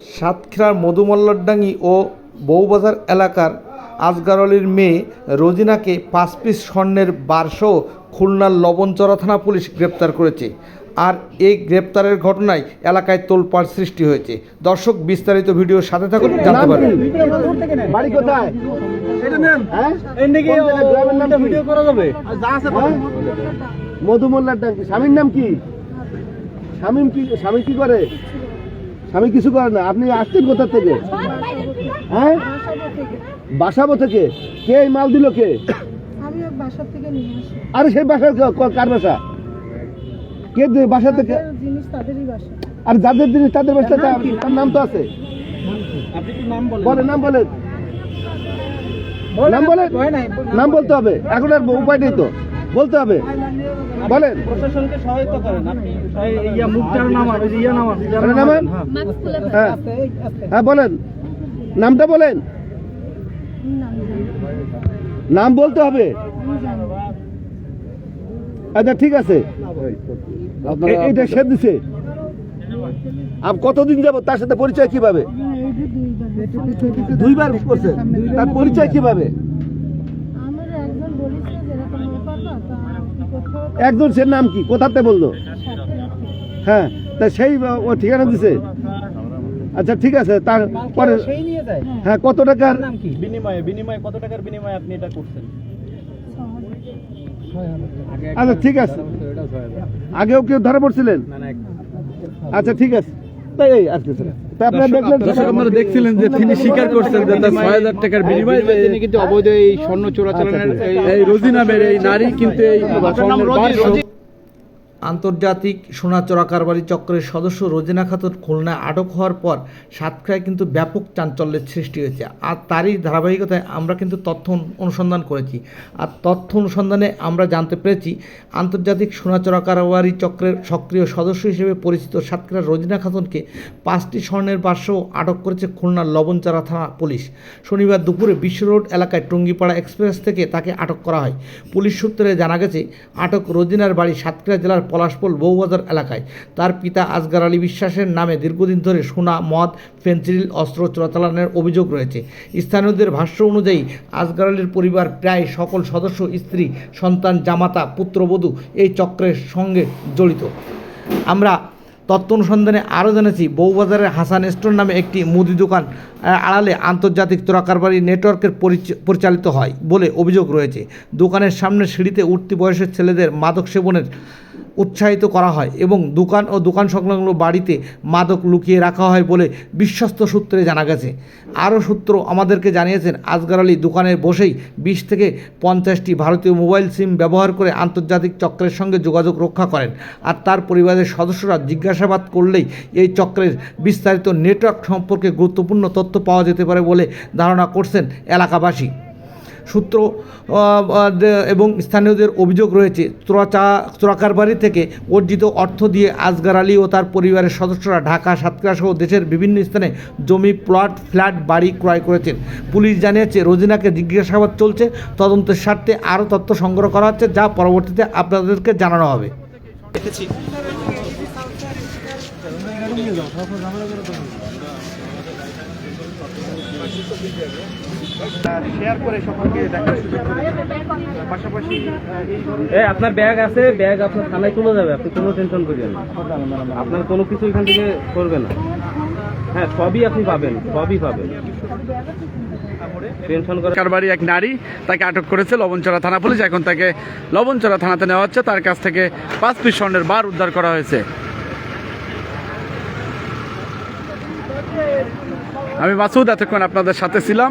সাতক্ষীরার মধুমল্লারডাঙ্গি ও বউবাজার এলাকার আজগারলির মেয়ে রোজিনাকে পাঁচ পিস স্বর্ণের বারসহ খুলনার লবণচরা থানা পুলিশ গ্রেপ্তার করেছে আর এই গ্রেপ্তারের ঘটনায় এলাকায় তোলপাড় সৃষ্টি হয়েছে। দর্শক বিস্তারিত ভিডিও সাথে থাকুন জানতে পারবেন। বাড়ি কোথায়? হ্যাঁ? হ্যাঁ? মধুমোল্লার ডাক স্বামীর নাম কি? স্বামী কি স্বামী কি করে? স্বামী কিছু করে না আপনি আসছেন কোথা থেকে? হ্যাঁ? বাসাবো থেকে। কে এই মাল দিল কে? আমি আরে সেই বাসার কার বাসা? কে বাসা থেকে? আর যাদের জিনিস তাদের বাসা তার নাম তো আছে। বলেন? নাম বলেন। নাম বলেন। নাম বলতে হবে। এখন আর উপায় নেই তো। বলতে হবে। বলেন। প্রশাসনকে সহায়তা করেন আপনি ইয়া মুখটার ওই ইয়া নামান নামান। হ্যাঁ। হ্যাঁ। বলেন। নামটা বলেন। নাম বলতে হবে। আচ্ছা ঠিক আছে। এ- এইটা সে দিছে। আপ কতদিন যাব তার সাথে পরিচয় কীভাবে? দুইবার দুইবার করছেন তার পরিচয় কীভাবে? আমার একজন সে নাম কি? কোথাতে বলল? হ্যাঁ তা সেই ও ঠিকানা দিছে? আচ্ছা ঠিক আছে নিয়ে যায়? হ্যাঁ কত টাকার বিনিময়ে বিনিময়ে কত টাকার বিনিময়ে আপনি এটা করছেন? আচ্ছা ঠিক আছে। আগেও কেউ ধরা পড়ছিলেন? না না আচ্ছা ঠিক আছে। তাই এই আর কিছু না। তা আপনারা দেখলেন আপনারা দেখছিলেন যে তিনি স্বীকার করছেন যে তার ছয় হাজার টাকার বিনিময়ে তিনি কিন্তু অবৈধ এই স্বর্ণ চোরাচালানের এই- এই রোজি নামের এই নারী কিন্তু এই আন্তর্জাতিক সোনা চোরা কারবারি চক্রের সদস্য রোজিনা খাতুন খুলনায় আটক হওয়ার পর সাতক্ষীরায় কিন্তু ব্যাপক চাঞ্চল্যের সৃষ্টি হয়েছে। আর তারই ধারাবাহিকতায় আমরা কিন্তু তথ্য অনুসন্ধান করেছি। আর তথ্য অনুসন্ধানে আমরা জানতে পেরেছি, আন্তর্জাতিক সোনা চোরা কারবারি চক্রের সক্রিয় সদস্য হিসেবে পরিচিত সাতক্ষীরার রোজিনা খাতুনকে পাঁচটি স্বর্ণের বাসও আটক করেছে খুলনার লবণচারা থানা পুলিশ। শনিবার দুপুরে বিশ্ব রোড এলাকায় টুঙ্গিপাড়া এক্সপ্রেস থেকে তাকে আটক করা হয়। পুলিশ সূত্রে জানা গেছে, আটক রোজিনার বাড়ি সাতক্ষীরা জেলার পলাশপোল বউবাজার এলাকায়। তার পিতা আসগার আলী বিশ্বাসের নামে দীর্ঘদিন ধরে সোনা, মদ ফেন্সিডিল অস্ত্র চোরাচালানের অভিযোগ রয়েছে। স্থানীয়দের ভাষ্য অনুযায়ী আসগার আলীর পরিবার প্রায় সকল সদস্য, স্ত্রী, সন্তান, জামাতা, পুত্রবধূ এই চক্রের সঙ্গে জড়িত। আমরা তত্ত্ব অনুসন্ধানে আরও জেনেছি, বউবাজারের হাসান স্টোর নামে একটি মুদি দোকান আড়ালে আন্তর্জাতিক চোরাকারবারি নেটওয়ার্কের পরিচ- পরিচালিত হয় বলে অভিযোগ রয়েছে। দোকানের সামনে সিঁড়িতে উঠতি বয়সের ছেলেদের মাদক সেবনের উৎসাহিত করা হয় এবং দোকান ও দোকান সংলগ্ন বাড়িতে মাদক লুকিয়ে রাখা হয় বলে বিশ্বস্ত সূত্রে জানা গেছে। আরও সূত্র আমাদেরকে জানিয়েছেন আজগার আলী দোকানে বসেই বিশ থেকে পঞ্চাশটি ভারতীয় মোবাইল সিম ব্যবহার করে আন্তর্জাতিক চক্রের সঙ্গে যোগাযোগ রক্ষা করেন আর তার পরিবারের সদস্যরা জিজ্ঞাসাবাদ করলেই এই চক্রের বিস্তারিত নেটওয়ার্ক সম্পর্কে গুরুত্বপূর্ণ তথ্য পাওয়া যেতে পারে বলে ধারণা করছেন এলাকাবাসী। সূত্র এবং স্থানীয়দের অভিযোগ রয়েছে। চোরাচা, চোরাকারবারি থেকে অর্জিত অর্থ দিয়ে আজগার আলী ও তার পরিবারের সদস্যরা ঢাকা, সাতক্ষীরা সহ দেশের বিভিন্ন স্থানে জমি, প্লট, ফ্ল্যাট, বাড়ি ক্রয় করেছেন। পুলিশ জানিয়েছে, রোজিনাকে জিজ্ঞাসাবাদ চলছে। তদন্তের স্বার্থে আরও তথ্য সংগ্রহ করা হচ্ছে, যা পরবর্তীতে আপনাদেরকে জানানো হবে। শেয়ার করে সকলকে দেখার সুযোগ করে পাশাপাশি এই আপনার ব্যাগ আছে ব্যাগ আপনার থানায় চলে যাবে আপনি কোনো টেনশন করিয়েন না। আপনার কোনো কিছু এখান থেকে করবে না। হ্যাঁ সবই আপনি পাবেন সবই পাবেন। কারবারি এক নারী তাকে আটক করেছে লবণচরা থানা পুলিশ। এখন তাকে লবণচরা থানাতে নেওয়া হচ্ছে। তার কাছ থেকে পাঁচ পিস স্বর্ণের বার উদ্ধার করা হয়েছে। আমি মাসুদ এতক্ষণ আপনাদের সাথে ছিলাম।